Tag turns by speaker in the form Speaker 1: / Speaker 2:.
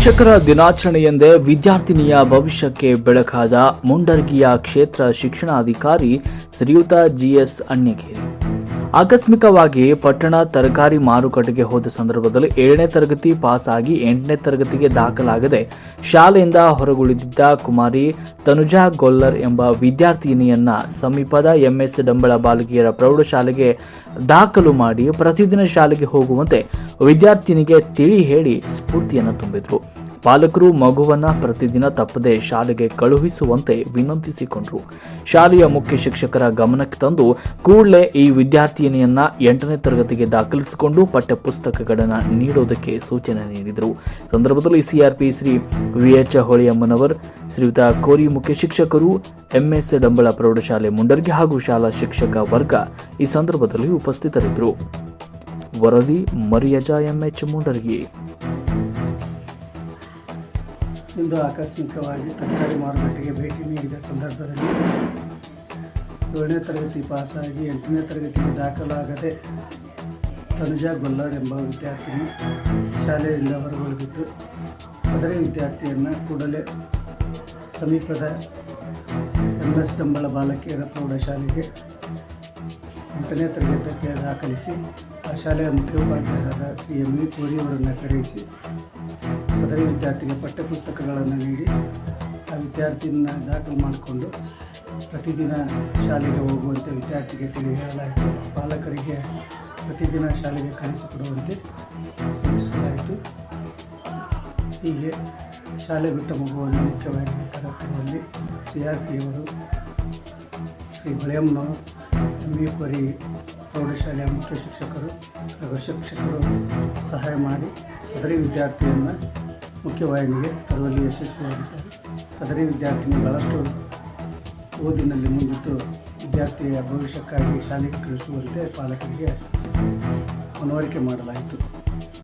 Speaker 1: ಶಿಕ್ಷಕರ ದಿನಾಚರಣೆಯೆಂದೇ ವಿದ್ಯಾರ್ಥಿನಿಯ ಭವಿಷ್ಯಕ್ಕೆ ಬೆಳಕಾದ ಮುಂಡರ್ಗಿಯ ಕ್ಷೇತ್ರ ಶಿಕ್ಷಣಾಧಿಕಾರಿ ಶ್ರೀಯುತ ಜಿಎಸ್ ಅಣ್ಣಿಗೇರಿ. ಆಕಸ್ಮಿಕವಾಗಿ ಪಟ್ಟಣ ತರಕಾರಿ ಮಾರುಕಟ್ಟೆಗೆ ಹೋದ ಸಂದರ್ಭದಲ್ಲಿ ಏಳನೇ ತರಗತಿ ಪಾಸ್ ಆಗಿ ಎಂಟನೇ ತರಗತಿಗೆ ದಾಖಲಾಗದೆ ಶಾಲೆಯಿಂದ ಹೊರಗುಳಿದಿದ್ದ ಕುಮಾರಿ ತನುಜಾ ಗೊಲ್ಲರ್ ಎಂಬ ವಿದ್ಯಾರ್ಥಿನಿಯನ್ನ ಸಮೀಪದ ಎಂಎಸ್ ಡಂಬಳ ಬಾಲಕಿಯರ ಪ್ರೌಢಶಾಲೆಗೆ ದಾಖಲು ಮಾಡಿ ಪ್ರತಿದಿನ ಶಾಲೆಗೆ ಹೋಗುವಂತೆ ವಿದ್ಯಾರ್ಥಿನಿಗೆ ತಿಳಿ ಹೇಳಿ ಸ್ಫೂರ್ತಿಯನ್ನು ತುಂಬಿದ್ರು. ಪಾಲಕರು ಮಗುವನ್ನ ಪ್ರತಿದಿನ ತಪ್ಪದೆ ಶಾಲೆಗೆ ಕಳುಹಿಸುವಂತೆ ವಿನಂತಿಸಿಕೊಂಡರು. ಶಾಲೆಯ ಮುಖ್ಯ ಶಿಕ್ಷಕರ ಗಮನಕ್ಕೆ ತಂದು ಕೂಡಲೇ ಈ ವಿದ್ಯಾರ್ಥಿನಿಯನ್ನ ಎಂಟನೇ ತರಗತಿಗೆ ದಾಖಲಿಸಿಕೊಂಡು ಪಠ್ಯಪುಸ್ತಕಗಳನ್ನು ನೀಡೋದಕ್ಕೆ ಸೂಚನೆ ನೀಡಿದರು. ಸಂದರ್ಭದಲ್ಲಿ CRP Shri V H Holiyammanavar ಶ್ರೀಯುತ ಕೋರಿ ಮುಖ್ಯ ಶಿಕ್ಷಕರು, ಎಂಎಸ್ ಡಂಬಳ ಪ್ರೌಢಶಾಲೆ ಮುಂಡರ್ಗಿ ಹಾಗೂ ಶಾಲಾ ಶಿಕ್ಷಕ ವರ್ಗ ಈ ಸಂದರ್ಭದಲ್ಲಿ ಉಪಸ್ಥಿತರಿದ್ದರು. ವರದಿ ಮರಿಯಜಾ ಎಂಎಚ್ ಮುಂಡರ್ಗಿ.
Speaker 2: ಇಂದು ಆಕಸ್ಮಿಕವಾಗಿ ತರಕಾರಿ ಮಾರುಕಟ್ಟೆಗೆ ಭೇಟಿ ನೀಡಿದ ಸಂದರ್ಭದಲ್ಲಿ ಏಳನೇ ತರಗತಿ ಪಾಸಾಗಿ ಎಂಟನೇ ತರಗತಿಗೆ ದಾಖಲಾಗದೆ ತನುಜಾ ಗೊಲ್ಲರ್ ಎಂಬ ವಿದ್ಯಾರ್ಥಿನಿ ಶಾಲೆಯಿಂದ ಹೊರಗುಳಿದಿದ್ದು, ಸದರಿ ವಿದ್ಯಾರ್ಥಿಯನ್ನು ಕೂಡಲೇ ಸಮೀಪದ ಎಂ ಎಸ್ ಡಂಬಳ ಬಾಲಕಿಯರ ಪ್ರೌಢಶಾಲೆಗೆ ಎಂಟನೇ ತರಗತಿಗೆ ದಾಖಲಿಸಿ ಆ ಶಾಲೆಯ ಮುಖ್ಯೋಪಾಧ್ಯಾಯರಾದ ಶ್ರೀ ಎಂ ವಿ ಕೋರಿಯವರನ್ನು ಕರೆಯಿಸಿ ಸದರಿ ವಿದ್ಯಾರ್ಥಿಗೆ ಪಠ್ಯಪುಸ್ತಕಗಳನ್ನು ನೀಡಿ ಆ ವಿದ್ಯಾರ್ಥಿನ ದಾಖಲು ಮಾಡಿಕೊಂಡು ಪ್ರತಿದಿನ ಶಾಲೆಗೆ ಹೋಗುವಂತೆ ವಿದ್ಯಾರ್ಥಿಗೆ ತಿಳಿ ಹೇಳಲಾಯಿತು ಪಾಲಕರಿಗೆ ಪ್ರತಿದಿನ ಶಾಲೆಗೆ ಕಳಿಸಿಕೊಡುವಂತೆ ಸೂಚಿಸಲಾಯಿತು. ಹೀಗೆ ಶಾಲೆ ಬಿಟ್ಟ ಮಗುವನ್ನು ಮುಖ್ಯವಾಗಿ ಕಾರ್ಯಕ್ರಮದಲ್ಲಿ ಸಿ ಆರ್ ಪಿಯವರು ಶ್ರೀ ಹೊಳೆಯಮ್ಮನವರು ಎಂ ವಿ ಕೊರಿ ಪ್ರೌಢಶಾಲೆಯ ಮುಖ್ಯ ಶಿಕ್ಷಕರು ಹಾಗೂ ಶಿಕ್ಷಕರು ಸಹಾಯ ಮಾಡಿ ಸದರಿ ವಿದ್ಯಾರ್ಥಿಯನ್ನು ಮುಖ್ಯವಾಹಿನಿಗೆ ತರುವಲ್ಲಿ ಯಶಸ್ವಿಯಾಗಿದ್ದಾರೆ. ಸದರಿ ವಿದ್ಯಾರ್ಥಿನಿ ಬಹಳಷ್ಟು ಓದಿನಲ್ಲಿ ಮುಂದಿಟ್ಟು ವಿದ್ಯಾರ್ಥಿಯ ಭವಿಷ್ಯಕ್ಕಾಗಿ ಶಾಲೆಗೆ ಕಳಿಸುವಂತೆ ಪಾಲಕರಿಗೆ ಮನವರಿಕೆ ಮಾಡಲಾಯಿತು.